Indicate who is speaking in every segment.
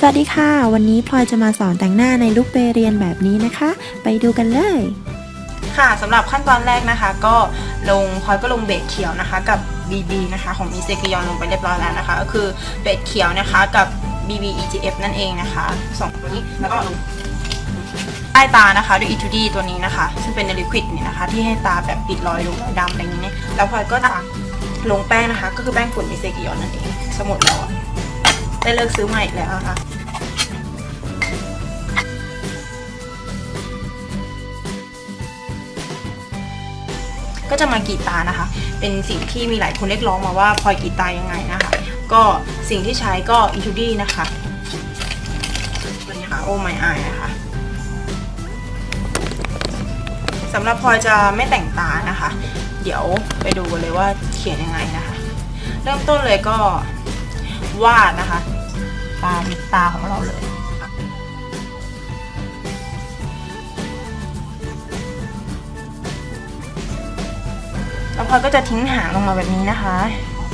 Speaker 1: สวัสดีค่ะ วันนี้พลอยจะมาสอนแต่งหน้าในลุคเปเรียนแบบนี้นะคะ ไปดูกันเลย
Speaker 2: ค่ะสำหรับขั้นตอนแรกนะคะ ก็ลงพลอยก็ลงเบสเขียวนะคะ กับ BB นะคะของมีเซกิยอนลงไปเรียบร้อยแล้วนะคะ ก็คือเบสเขียวนะคะกับ BB EGF นั่นเองนะคะสองตัวนี้แล้วก็ลงใต้ตานะคะด้วย e 2 d ตัวนี้นะคะ ซึ่งเป็นในลิควิดนี่นะคะ ที่ให้ตาแบบปิดรอยรูรอยดำอะไรอย่างนี้แล้วพลอยก็จะลงแป้งนะคะ ก็คือแป้งฝุ่นมีเซกิยอนนั่นเองสมุดแล้อะ ได้เลิกซื้อใหม่แล้วนะคะก็จะมากีตานะคะ เป็นสิ่งที่มีหลายคนเรียกร้องมาว่าพลอยกีตายังไงนะคะ ก็สิ่งที่ใช้ก็อีทูดี้นะคะตัวนี้ค่ะโอ้ไมอายนะคะสำหรับพลอยจะไม่แต่งตานะคะ เดี๋ยวไปดูกันเลยว่าเขียนยังไงนะคะ เริ่มต้นเลยก็วาดนะคะ ตามตาของเราเลยแล้วพลอยก็จะทิ้งหางลงมาแบบนี้นะคะ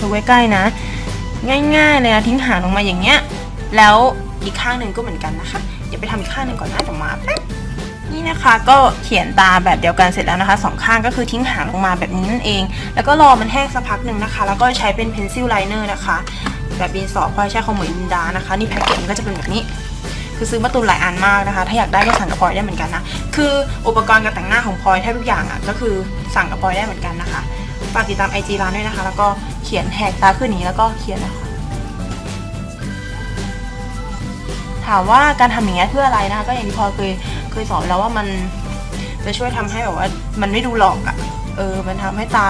Speaker 2: ดูใกล้ๆนะ ง่ายๆเลยนะทิ้งหางลงมาอย่างเงี้ย แล้วอีกข้างหนึ่งก็เหมือนกันนะคะเดี๋ยวไปทำอีกข้างหนึ่งก่อนนะเดี๋ยวมาแป๊บนี่นะคะก็เขียนตาแบบเดียวกันเสร็จแล้วนะคะสองข้างก็คือทิ้งหางลงมาแบบนี้นั่นเอง แล้วก็รอมันแห้งสักพักหนึ่งนะคะ แล้วก็ใช้เป็นเพนซิลไลเนอร์นะคะ แบบดินสอพลอยใช้ของเหมือนดินดานะคะ นี่แพ็กเกจมันก็จะเป็นแบบนี้ คือซื้อมาตุนหลายอันมากนะคะ ถ้าอยากได้ก็สั่งกับพลอยได้เหมือนกันนะ คืออุปกรณ์การแต่งหน้าของพลอยแทบทุกอย่างอะก็คือสั่งกับพลอยได้เหมือนกันนะคะ ฝากติดตามไอจีร้านด้วยนะคะ แล้วก็เขียนแหกตาขึ้นนี้แล้วก็เขียนนะคะ ถามว่าการทำอย่างเงี้ยเพื่ออะไรนะคะ ก็อย่างที่พลอยเคยเคยสอนแล้วว่ามันจะช่วยทำให้แบบว่ามันไม่ดูหลอกอะ่ะ เออ มันทำให้ตา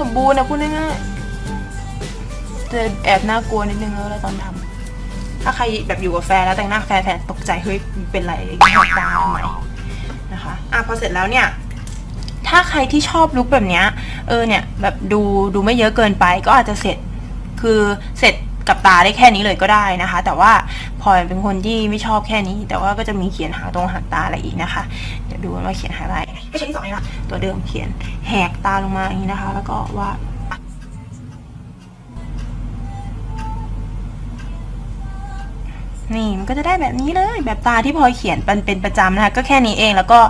Speaker 2: สมบูรณ์นะพูดง่ายๆ จะแอบน่ากลัวนิดนึงเวลาตอนทำถ้าใครแบบอยู่กับแฟนแล้วแต่งหน้าแฟนแฟนตกใจเฮ้ยเป็นไรแหกตาทำไมนะคะอะพอเสร็จแล้วเนี่ยถ้าใครที่ชอบลุคแบบเนี้ยเออเนี่ยแบบดูดูไม่เยอะเกินไปก็อาจจะเสร็จคือเสร็จกับตาได้แค่นี้เลยก็ได้นะคะ แต่ว่าพลอยเป็นคนที่ไม่ชอบแค่นี้ แต่ว่าก็จะมีเขียนหางตรงหางตาอะไรอีกนะคะ เดี๋ยวดูว่าเขียนหางอะไรไม่ใช่ที่สองเลยนะตัวเดิมเขียนแหกตาลงมาอย่างนี้นะคะ แล้วก็วาด นี่มันก็จะได้แบบนี้เลย แบบตาที่พลอยเขียนเป็นเป็นประจำนะคะ ก็แค่นี้เองแล้วก็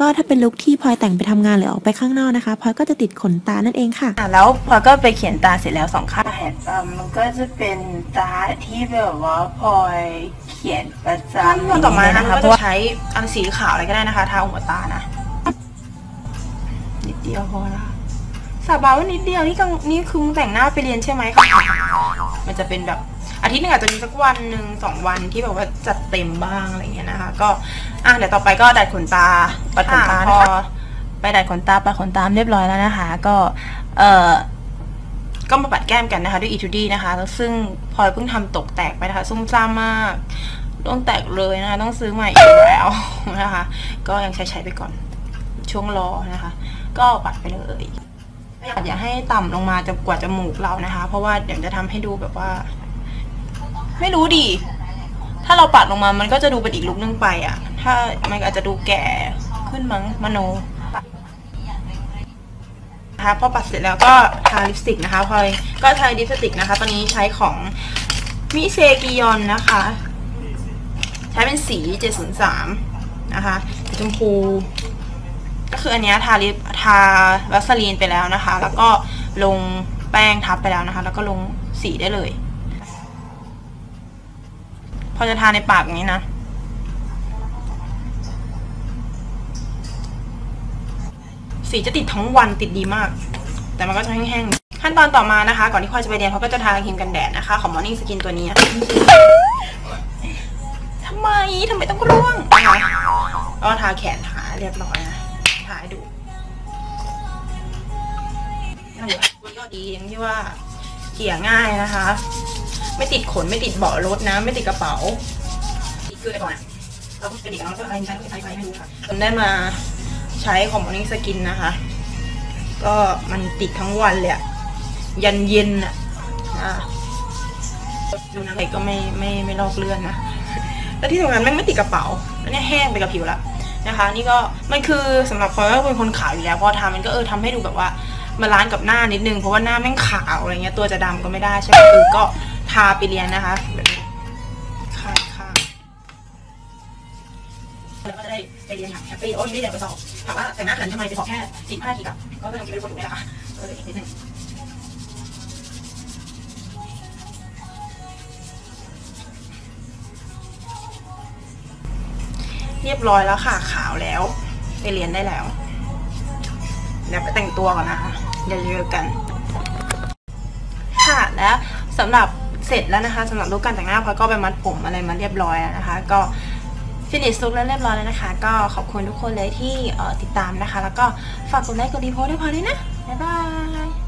Speaker 1: ก็ถ้าเป็นลุคที่พลอยแต่งไปทำงานหรือออกไปข้างนอกนะคะพลอยก็จะติดขนตานั่นเองค่ะ
Speaker 2: อะ แล้วพลอยก็ไปเขียนตาเสร็จแล้วสองข้างแหนตามันก็จะเป็นตาที่แบบว่าพลอยเขียนประจำต่อมานะคะก็จะใช้อันสีขาวอะไรก็ได้นะคะทาหัวตานะนิดเดียวพอนะคะสาบานว่านิดเดียวนี่กังนี่คือมึงแต่งหน้าไปเรียนใช่ไหมคะมันจะเป็นแบบ อาทิตย์หนึงอาจจะมีสักวันหนึ่งสองวันที่แบบว่าจัดเต็มบ้างอะไรเงี้ยนะคะ ก็อะเดี๋ยวต่อไปก็ดัดขนตาปัดขนตาพอไปดัดขนตาปัดขนตาเรียบร้อยแล้วนะคะ ก็เอ่อก็มาปัดแก้มกันนะคะด้วย e 2 d นะคะแล้วซึ่งพลอยเพิ่งทำตกแตกไปนะคะซุ่มซ่ามมากต้องแตกเลยนะคะต้องซื้อใหม่อีกแล้วนะคะ ก็ยังใช้ใช้ไปก่อนช่วงรอนะคะ ก็ปัดไปเลยอย่าให้ต่ำลงมาจะกว่าจมูกเรานะคะ เพราะว่าเดี๋ยวจะทำให้ดูแบบว่า ไม่รู้ดิ ถ้าเราปัดลงมา มันก็จะดูเป็นอีกลุคนึงไปอะ ถ้ามันอาจจะดูแก่ขึ้นมั้งมโนนะคะพอปัดเสร็จแล้วก็ทาลิปสติกนะคะพลอยก็ทาลิปสติกนะคะ ตอนนี้ใช้ของมิเซกิยอนนะคะ ใช้เป็นสี 703 นะคะสีชมพูก็คืออันเนี้ยทาลิปทาวัสลีนไปแล้วนะคะ แล้วก็ลงแป้งทับไปแล้วนะคะ แล้วก็ลงสีได้เลย พอจะทาในปากอย่างนี้นะ สีจะติดทั้งวันติดดีมาก แต่มันก็จะแห้งๆ ขั้นตอนต่อมานะคะ ก่อนที่พลอยจะไปเรียนเขาก็จะทาครีมกันแดดนะคะ ของ Morning Skin ตัวนี้ทำไมทำไมต้องร่วงนะคะก็ทาแขนขาเรียบร้อยนะทาให้ดูตัวก็ดีอย่างที่ว่าเกี่ยง่ายนะคะ ไม่ติดขนไม่ติดเบาะรถนะไม่ติดกระเป๋าติดคืออะไรก่อนอะเราก็เป็นเด็กเราก็อะไรใช้ใช้ไปไม่รู้ค่ะจนได้มาใช้ของ Morning Skin นะคะ ก็มันติดทั้งวันเลยยันเย็นอะอะดูนะอะไรก็ไม่ไม่ไม่ลอกเลื่อนนะแล้วที่สำคัญแม่งไม่ติดกระเป๋าแล้วเนี่ยแห้งไปกับผิวแล้วนะคะ นี่ก็มันคือสำหรับพลอยก็เป็นคนขาวอยู่แล้วพอทำมันก็เออทำให้ดูแบบว่ามาล้านกับหน้านิดนึงเพราะว่าหน้าแม่งขาวอะไรเงี้ยตัวจะดำก็ไม่ได้ใช่ไหมคือก็าไปเรียนนะคะแบบนี้ค่ะค่ะ
Speaker 3: แล้วก็จะได้ไปเรียนอย่าแฮปปี้โอ้ยไม่ได้เดี๋ยวไปสอบถามว่าแต่งหน้าเขินทำไมไปสอบแค่สิบห้าทีกับก็ยังคิดเป็นคนถูกไหมล่ะเอออีกนิดนึง
Speaker 2: เรียบร้อยแล้วค่ะขาวแล้ว ไปเรียนได้แล้ว เดี๋ยวไปแต่งตัวก่อนนะคะเดี๋ยวเจอกัน ค่ะและสำหรับ เสร็จแล้วนะคะสำหรับลุกการแต่งหน้าพลอยก็ไปมัดผมอะไรมาเรียบร้อยแล้วนะคะ ก็ฟินิชลุกแล้วเรียบร้อยแล้วนะคะ ก็ขอบคุณทุกคนเลยที่ติดตามนะคะ แล้วก็ฝากกดไลค์กดรีโพสต์ให้พลอยด้วยนะบ๊ายบาย